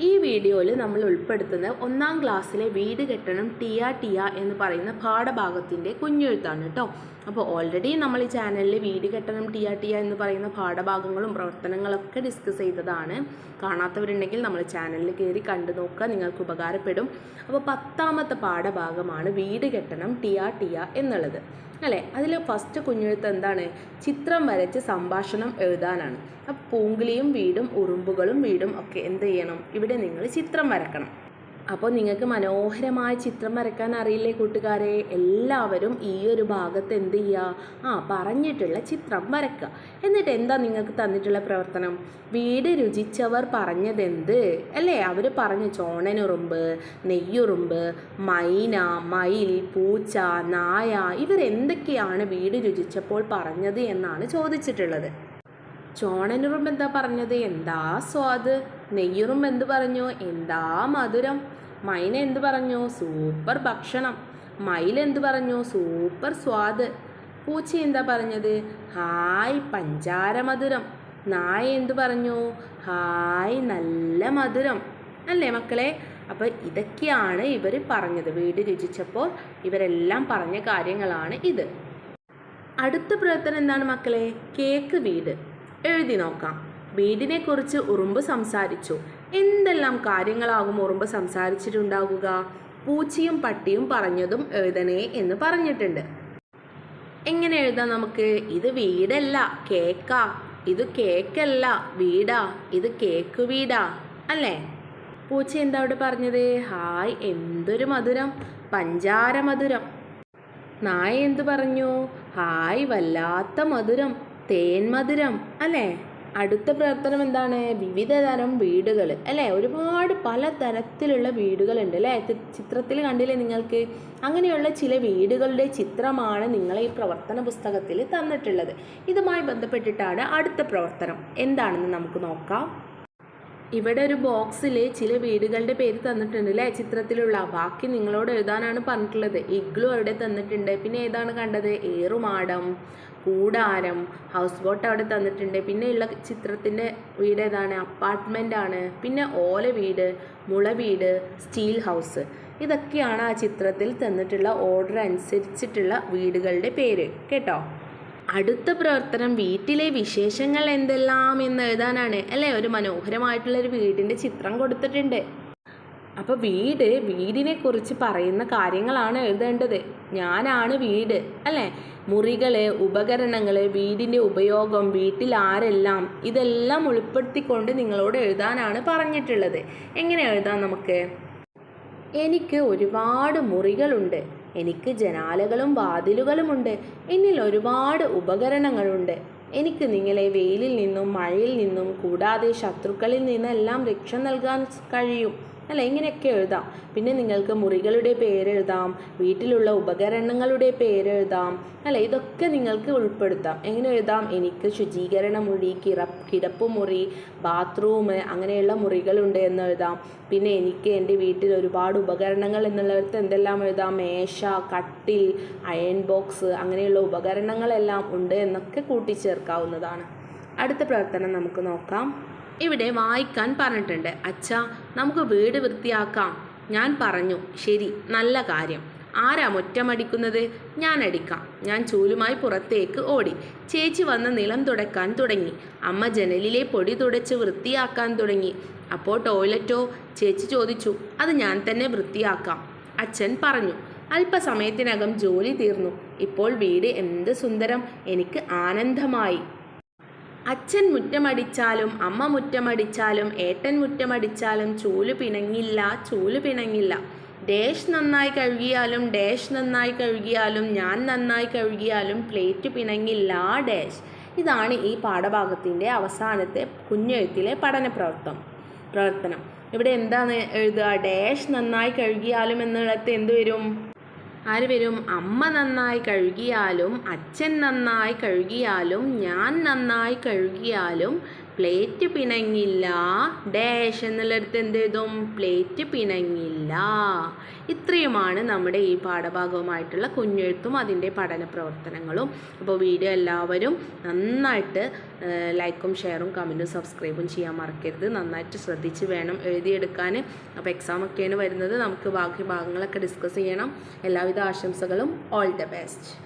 ഈ വീഡിയോയിൽ നമ്മൾ ഉൾപ്പെടുത്തുന്നത് ഒന്നാം ക്ലാസ്സിലെ വീട് കെട്ടണം ടിയ ടിയ എന്ന് പറയുന്ന പാഠഭാഗത്തിന്റെ കുഞ്ഞെഴുത്താണ് കേട്ടോ. അപ്പോൾ ഓൾറെഡി നമ്മൾ ഈ ചാനലിൽ വീട് കെട്ടണം ടിയ ടിയ എന്ന് പറയുന്ന പാഠഭാഗങ്ങളും പ്രവർത്തനങ്ങളൊക്കെ ഡിസ്കസ് ചെയ്തതാണ്. കാണാത്തവരുണ്ടെങ്കിൽ നമ്മൾ ചാനലിൽ കയറി കണ്ടു നോക്കുക നിങ്ങൾക്ക് ഉപകാരപ്പെടും. അപ്പോൾ പത്താമത്തെ പാഠഭാഗമാണ് വീട് കെട്ടണം ടിയ ടിയ എന്നുള്ളത്. അല്ലേ? അതിൽ ഫസ്റ്റ് കുഞ്ഞെഴുത്ത് എന്താണ്? ചിത്രം വരച്ച് സംഭാഷണം എഴുതാനാണ്. അപ്പോൾ പൂങ്കിളിയും വീടും ഉറുമ്പുകളും വീടും ഒക്കെ എന്ത് ചെയ്യണം? ഇവിടെ നിങ്ങൾ ചിത്രം വരക്കണം. അപ്പോൾ നിങ്ങൾക്ക് മനോഹരമായ ചിത്രം വരക്കാൻ അറിയില്ലേ കൂട്ടുകാരെ? എല്ലാവരും ഈ ഒരു ഭാഗത്ത് എന്ത് ചെയ്യുക? ആ പറഞ്ഞിട്ടുള്ള ചിത്രം വരക്കുക. എന്നിട്ട് എന്താ നിങ്ങൾക്ക് തന്നിട്ടുള്ള പ്രവർത്തനം? വീട് രുചിച്ചവർ പറഞ്ഞതെന്ത്? അല്ലേ? അവർ പറഞ്ഞു ചോണനുറുമ്പ് നെയ്യുറുമ്പ് മൈന മയിൽ പൂച്ച നായ ഇവരെന്തൊക്കെയാണ് വീട് രുചിച്ചപ്പോൾ പറഞ്ഞത് എന്നാണ് ചോദിച്ചിട്ടുള്ളത്. ചോണനുറുമ്പ് എന്താ പറഞ്ഞത്? എന്താ സ്വാദ്? നെയ്യുറുമ്പ് എന്ത് പറഞ്ഞു? എന്താ മധുരം? മൈന എന്ത് പറഞ്ഞു? സൂപ്പർ ഭക്ഷണം. മയിൽ എന്ത് പറഞ്ഞു? സൂപ്പർ സ്വാദ്. പൂച്ച എന്താ പറഞ്ഞത്? ഹായ് പഞ്ചാര മധുരം. നായ എന്ത് പറഞ്ഞു? ഹായ് നല്ല മധുരം. അല്ലേ മക്കളെ? അപ്പോൾ ഇതൊക്കെയാണ് ഇവർ പറഞ്ഞത്. വീട് രുചിച്ചപ്പോൾ ഇവരെല്ലാം പറഞ്ഞ കാര്യങ്ങളാണ് ഇത്. അടുത്ത പ്രവർത്തനം എന്താണ് മക്കളെ? കേക്ക് വീട്. എഴുതി നോക്കാം. വീടിനെക്കുറിച്ച് ഉറുമ്പ് സംസാരിച്ചു. എന്തെല്ലാം കാര്യങ്ങളാകും ഉറുമ്പ് സംസാരിച്ചിട്ടുണ്ടാകുക പൂച്ചയും പട്ടിയും പറഞ്ഞതും എഴുതണേ എന്ന് പറഞ്ഞിട്ടുണ്ട്. എങ്ങനെ എഴുതാം നമുക്ക്? ഇത് വീടല്ല കേക്കാ. ഇത് കേക്കല്ല വീടാ. ഇത് കേക്ക് വീടാ. അല്ലേ? പൂച്ച എന്താ അവിടെ പറഞ്ഞത്? ഹായ് എന്തൊരു മധുരം. പഞ്ചാര മധുരം. നായ എന്തു പറഞ്ഞു? ഹായ് വല്ലാത്ത മധുരം. തേൻ മധുരം അല്ലേ? അടുത്ത പ്രവർത്തനം എന്താണ്? വിവിധ തരം വീടുകൾ അല്ലേ? ഒരുപാട് പല തരത്തിലുള്ള വീടുകളുണ്ട് അല്ലേ? ചിത്രത്തിൽ കണ്ടില്ലേ നിങ്ങൾക്ക്? അങ്ങനെയുള്ള ചില വീടുകളുടെ ചിത്രമാണ് നിങ്ങളെ ഈ പ്രവർത്തന പുസ്തകത്തിൽ തന്നിട്ടുള്ളത്. ഇതുമായി ബന്ധപ്പെട്ടിട്ടാണ് അടുത്ത പ്രവർത്തനം. എന്താണെന്ന് നമുക്ക് നോക്കാം. ഇവിടെ ഒരു ബോക്സിൽ ചില വീടുകളുടെ പേര് തന്നിട്ടുണ്ട് അല്ലേ ചിത്രത്തിലുള്ള. ബാക്കി നിങ്ങളോട് എഴുതാനാണ് പറഞ്ഞിട്ടുള്ളത്. ഇഗ്ലു അവിടെ തന്നിട്ടുണ്ട്. പിന്നെ ഏതാണ് കണ്ടത്? ഏറുമാടം കൂടാരം ഹൗസ് ബോട്ട് അവിടെ തന്നിട്ടുണ്ട്. പിന്നെ ഉള്ള ചിത്രത്തിന്റെ വീട് ഏതാണ്? അപ്പാർട്ട്മെന്റ് ആണ്. പിന്നെ ഓല വീട് മുള വീട് സ്റ്റീൽ ഹൗസ്. ഇതൊക്കെയാണ് ആ ചിത്രത്തിൽ തന്നിട്ടുള്ള ഓർഡർ അനുസരിച്ചിട്ടുള്ള വീടുകളുടെ പേര്. കേട്ടോ? അടുത്ത പ്രവർത്തനം വീട്ടിലെ വിശേഷങ്ങൾ എന്തെല്ലാം എന്ന് എഴുതാനാണ്. അല്ലേ? ഒരു മനോഹരമായിട്ടുള്ള ഒരു വീടിന്റെ ചിത്രം കൊടുത്തിട്ടുണ്ട്. അപ്പോൾ വീട് വീടിനെ കുറിച്ച് പറയുന്ന കാര്യങ്ങളാണ് എഴുതേണ്ടത്. ഞാനാണ് വീട് അല്ലേ? മുറികൾ ഉപകരണങ്ങൾ വീടിന്റെ ഉപയോഗം വീട്ടിൽ ആരെല്ലാം ഇതെല്ലാം ഉൾപ്പെടുത്തിക്കൊണ്ട് നിങ്ങളോട് എഴുതാനാണ് പറഞ്ഞിട്ടുള്ളത്. എങ്ങനെ എഴുതാം നമുക്ക്? എനിക്ക് ഒരുപാട് മുറികളുണ്ട്. എനിക്ക് ജനാലകളും വാതിലുകളുമുണ്ട്. എന്നിൽ ഒരുപാട് ഉപകരണങ്ങളുണ്ട്. എനിക്ക് നിങ്ങളെ വെയിലിൽ നിന്നും മഴയിൽ നിന്നും കൂടാതെ ശത്രുക്കളിൽ നിന്നെല്ലാം രക്ഷ നൽകാൻ കഴിയും. അല്ല ഇങ്ങനെയൊക്കെ എഴുതാം. പിന്നെ നിങ്ങൾക്ക് മുറികളുടെ പേരെഴുതാം വീട്ടിലുള്ള ഉപകരണങ്ങളുടെ പേരെഴുതാം അല്ല ഇതൊക്കെ നിങ്ങൾക്ക് ഉൾപ്പെടുത്താം. എങ്ങനെ എഴുതാം? എനിക്ക് ശുചീകരണ മുറി കിറ കിടപ്പുമുറി ബാത്റൂം അങ്ങനെയുള്ള മുറികളുണ്ട് എന്ന് എഴുതാം. പിന്നെ എനിക്ക് എന്റെ വീട്ടിൽ ഒരുപാട് ഉപകരണങ്ങൾ എന്നുള്ളിടത്ത് എന്തെല്ലാം എഴുതാം? മേശ കട്ടിൽ അയൺ ബോക്സ് അങ്ങനെയുള്ള ഉപകരണങ്ങളെല്ലാം ഉണ്ട് എന്നൊക്കെ കൂട്ടിച്ചേർക്കാവുന്നതാണ്. അടുത്ത പ്രവർത്തനം നമുക്ക് നോക്കാം. ഇവിടെ വായിക്കാൻ പറഞ്ഞിട്ടുണ്ട്. അച്ഛാ നമുക്ക് വീട് വൃത്തിയാക്കാം. ഞാൻ പറഞ്ഞു ശരി നല്ല കാര്യം. ആരാ മുറ്റമടിക്കുന്നത്? ഞാൻ അടിക്കാം. ഞാൻ ചൂലുമായി പുറത്തേക്ക് ഓടി. ചേച്ചി വന്ന് നിലം തുടക്കാൻ തുടങ്ങി. അമ്മ ജനലിലെ പൊടി തുടച്ച് വൃത്തിയാക്കാൻ തുടങ്ങി. അപ്പോൾ ടോയ്ലറ്റോ? ചേച്ചി ചോദിച്ചു. അത് ഞാൻ തന്നെ വൃത്തിയാക്കാം. അച്ഛൻ പറഞ്ഞു. അല്പസമയത്തിനകം ജോലി തീർന്നു. ഇപ്പോൾ വീട് എന്ത് സുന്ദരം. എനിക്ക് ആനന്ദമായി. അച്ഛൻ മുറ്റമടിച്ചാലും അമ്മ മുറ്റമടിച്ചാലും ഏട്ടൻ മുറ്റമടിച്ചാലും ചൂൽ പിണങ്ങില്ല ചൂൽ പിണങ്ങില്ല. ഡേഷ് നന്നായി കഴുകിയാലും ഡേഷ് നന്നായി കഴുകിയാലും ഞാൻ നന്നായി കഴുകിയാലും പ്ലേറ്റ് പിണങ്ങില്ല ഡേഷ്. ഇതാണ് ഈ പാഠഭാഗത്തിന്റെ അവസാനത്തെ കുഞ്ഞെഴുത്തിലെ പഠന പ്രവർത്തനം പ്രവർത്തനം. ഇവിടെ എന്താണ് എഴുതുക? ഡേഷ് നന്നായി കഴുകിയാലും എന്നുള്ളത് എന്ത് വരും? ആര് വരും അമ്മ നന്നായി കഴുകിയാലും അച്ഛൻ നന്നായി കഴുകിയാലും ഞാൻ നന്നായി കഴുകിയാലും പ്ലേറ്റ് പിണങ്ങില്ല. ഡാഷ് എന്നുള്ളിടത്ത് എന്ത് എഴുതും? പ്ലേറ്റ് പിണങ്ങില്ല. ഇത്രയുമാണ് നമ്മുടെ ഈ പാഠഭാഗവുമായിട്ടുള്ള കുഞ്ഞെഴുത്തും അതിന്റെ പഠന പ്രവർത്തനങ്ങളും. അപ്പോൾ വീഡിയോ എല്ലാവരും നന്നായിട്ട് ലൈക്കും ഷെയറും കമന്റും സബ്സ്ക്രൈബും ചെയ്യാൻ മറക്കരുത്. നന്നായിട്ട് ശ്രദ്ധിച്ച് വേണം എഴുതിയെടുക്കാൻ. അപ്പോൾ എക്സാം ഒക്കെയാണ് വരുന്നത്. നമുക്ക് ബാക്കി ഭാഗങ്ങളൊക്കെ ഡിസ്കസ് ചെയ്യണം. എല്ലാവിധ ആശംസകളും. All the best.